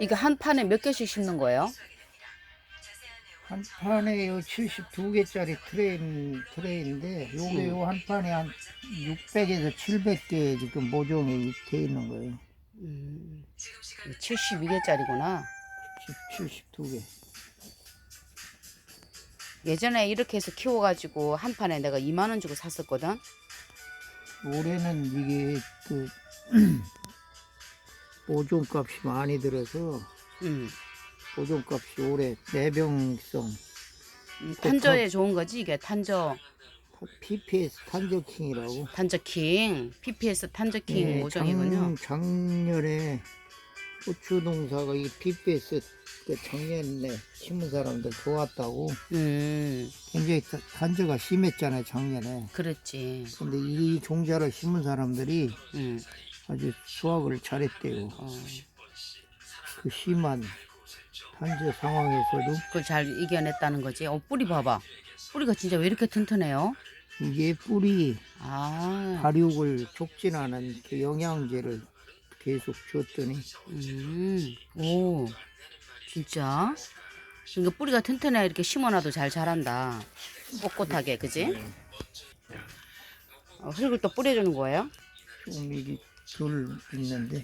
이게 한 판에 몇 개씩 심는 거예요? 한 판에 요 72개짜리 트레인, 트레인인데, 요게 요 한 판에 한 600에서 700개 지금 모종이 돼 있는 거예요. 음, 72개짜리구나. 72개. 예전에 이렇게 해서 키워가지고 한 판에 내가 2만 원 주고 샀었거든. 올해는 이게 그, 모종값이 많이 들어서, 음, 모종값이 올해 내병성, 음, 탄저에 좋은 거지 이게 탄저. PPS 탄저킹이라고. 탄저킹. PPS 탄저킹 예, 모종이군요. 작, 작년에 고추 농사가 이 PPS 그 작년에 심은 사람들 좋았다고. 음, 굉장히 타- 단저가 심했잖아요 작년에. 그렇지. 근데 이 종자를 심은 사람들이 음, 아주 수확을 잘했대요 어, 그 심한 단저 상황에서도 그걸 잘 이겨냈다는 거지. 어 뿌리 봐봐. 뿌리가 진짜 왜 이렇게 튼튼해요? 이게 뿌리 아, 발육을 촉진하는 그 영양제를 계속 줬더니 음, 오, 진짜. 그러니까 뿌리가 튼튼해 이렇게 심어놔도 잘 자란다. 꼿꼿하게, 그지? 어, 흙을 또 뿌려주는 거예요? 좀 이게 둘 있는데.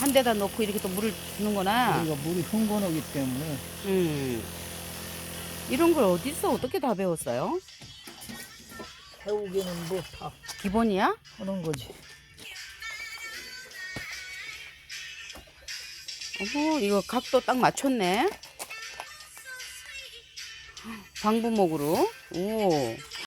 한 대다 놓고 이렇게 또 물을 주는구나. 우리가 물이 흥건하기 때문에 음. 이런 걸 어디서 어떻게 다 배웠어요? 태우기는 뭐다 기본이야? 하는 거지. 어머, 이거 각도 딱 맞췄네. 방부목으로. 오.